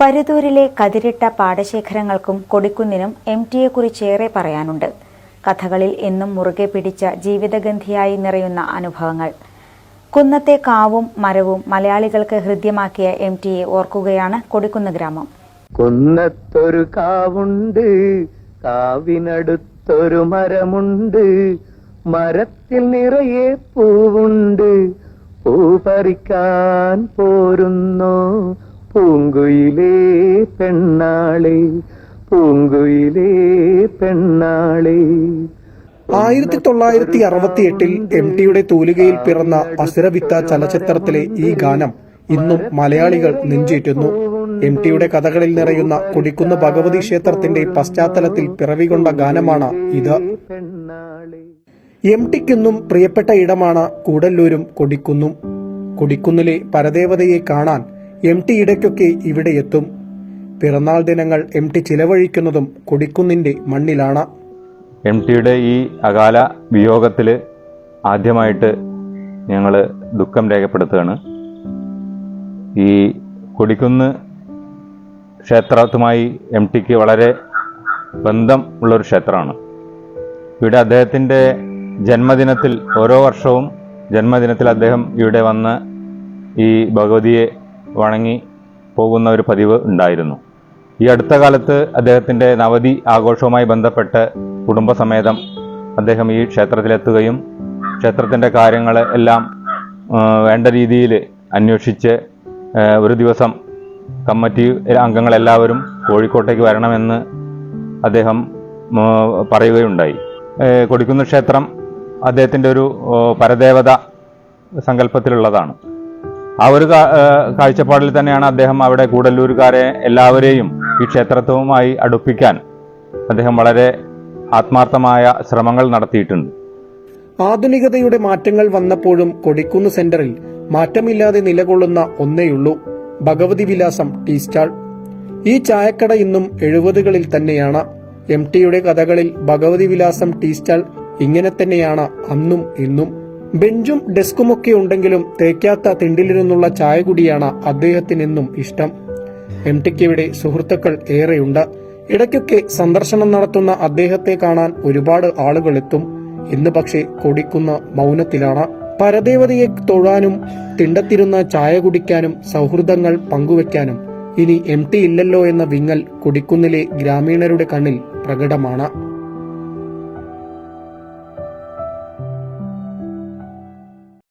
പരുതൂരിലെ കതിരിട്ട പാടശേഖരങ്ങൾക്കും കൊടിക്കുന്നിനും M ടിയെക്കുറിച്ചേറെ പറയാനുണ്ട്. കഥകളിൽ എന്നും മുറുകെ പിടിച്ച ജീവിതഗന്ധിയായി നിറയുന്ന അനുഭവങ്ങൾ. കുന്നത്തെ കാവും മരവും മലയാളികൾക്ക് ഹൃദ്യമാക്കിയ എം ടിയെ ഓർക്കുകയാണ് കൊടിക്കുന്ന് ഗ്രാമം. കുന്നത്തൊരു കാവുണ്ട് കാവിനടുത്തൊരു മരമുണ്ട് മരത്തിൽ നിറയെ പൂവുണ്ട്. പൂ പറിക്കാൻ പോരുന്നോ പൂങ്കുയിലേ പെണ്ണാളെ പൂങ്കുയിലേ പെണ്ണാളെ. ആയിരത്തി തൊള്ളായിരത്തി അറുപത്തി എട്ടിൽ എം ടിയുടെ തൂലികയിൽ പിറന്ന അസുരവിത്ത ചലച്ചിത്രത്തിലെ ഈ ഗാനം ഇന്നും മലയാളികൾ നെഞ്ചേറ്റുന്നു. എം ടിയുടെ കഥകളിൽ നിറയുന്ന കുടിക്കുന്ന ഭഗവതി ക്ഷേത്രത്തിന്റെ പശ്ചാത്തലത്തിൽ പിറവികൊണ്ട ഗാനമാണ് ഇത്. എം ടിക്കൊന്നും പ്രിയപ്പെട്ട ഇടമാണ് കൂടല്ലൂരും കൊടിക്കുന്നും. കൊടിക്കുന്നിലെ പരദേവതയെ കാണാൻ എം ടി ഇടയ്ക്കൊക്കെ ഇവിടെ എത്തും. പിറന്നാൾ ദിനങ്ങൾ എം ടി ചിലവഴിക്കുന്നതും കൊടിക്കുന്നിന്റെ മണ്ണിലാണ്. എം ടിയുടെ ഈ അകാല വിയോഗത്തിൽ ആദ്യമായിട്ട് ഞങ്ങൾ ദുഃഖം രേഖപ്പെടുത്തുകയാണ്. ഈ കൊടിക്കുന്ന് ക്ഷേത്രത്തുമായി എം ടിക്ക് വളരെ ബന്ധം ഉള്ളൊരു ക്ഷേത്രമാണ്. ഇവിടെ അദ്ദേഹത്തിന്റെ ജന്മദിനത്തിൽ ഓരോ വർഷവും ജന്മദിനത്തിൽ അദ്ദേഹം ഇവിടെ വന്ന് ഈ ഭഗവതിയെ വണങ്ങി പോകുന്ന ഒരു പതിവ് ഉണ്ടായിരുന്നു. ഈ അടുത്ത കാലത്ത് അദ്ദേഹത്തിന്റെ നവതി ആഘോഷവുമായി ബന്ധപ്പെട്ട് കുടുംബസമേതം അദ്ദേഹം ഈ ക്ഷേത്രത്തിലെത്തുകയും ക്ഷേത്രത്തിന്റെ കാര്യങ്ങൾ എല്ലാം വേണ്ട രീതിയിൽ അന്വേഷിച്ച് ഒരു ദിവസം കമ്മിറ്റി അംഗങ്ങളെല്ലാവരും കോഴിക്കോട്ടേക്ക് വരണമെന്ന് അദ്ദേഹം പറയുകയുണ്ടായി. കൊടിക്കുന്ന് ക്ഷേത്രം അദ്ദേഹത്തിന്റെ ഒരു പരദേവത സങ്കല്പത്തിലുള്ളതാണ്. ആ ഒരു കാഴ്ചപ്പാടിൽ തന്നെയാണ് അദ്ദേഹം അവിടെ കൂടല്ലൂരുകാരെ എല്ലാവരെയും ഈ ക്ഷേത്രത്വവുമായി അടുപ്പിക്കാൻ അദ്ദേഹം വളരെ ആത്മാർത്ഥമായ ശ്രമങ്ങൾ നടത്തിയിട്ടുണ്ട്. ആധുനികതയുടെ മാറ്റങ്ങൾ വന്നപ്പോഴും കൊടിക്കുന്ന് സെന്ററിൽ മാറ്റമില്ലാതെ നിലകൊള്ളുന്ന ഒന്നേയുള്ളൂ ഭഗവതി വിലാസം ടീ സ്റ്റാൾ. ഈ ചായക്കട ഇന്നും എഴുപതുകളിൽ തന്നെയാണ്. എം ടിയുടെ കഥകളിൽ ഭഗവതി വിലാസം ടീ സ്റ്റാൾ ഇങ്ങനെ തന്നെയാണ് അന്നും ഇന്നും. ബെഞ്ചും ഡെസ്കുമൊക്കെ ഉണ്ടെങ്കിലും തേക്കാത്ത തിണ്ടിലിരുന്നുള്ള ചായ കുടിയാണ് അദ്ദേഹത്തിനെന്നും ഇഷ്ടം. എം ടിക്ക് ഇവിടെ സുഹൃത്തുക്കൾ ഏറെയുണ്ട്. ഇടയ്ക്കൊക്കെ സന്ദർശനം നടത്തുന്ന അദ്ദേഹത്തെ കാണാൻ ഒരുപാട് ആളുകൾ എത്തും ഇന്ന് പക്ഷേ കൊടിക്കുന്ന മൗനത്തിലാണ്. പരദേവതയെ തൊഴാനും തിണ്ടത്തിരുന്ന ചായ കുടിക്കാനും സൗഹൃദങ്ങൾ പങ്കുവെക്കാനും ഇനി എം ടി ഇല്ലല്ലോ എന്ന വിങ്ങൽ കൊടിക്കുന്നിലെ ഗ്രാമീണരുടെ കണ്ണിൽ പ്രകടമാണ്.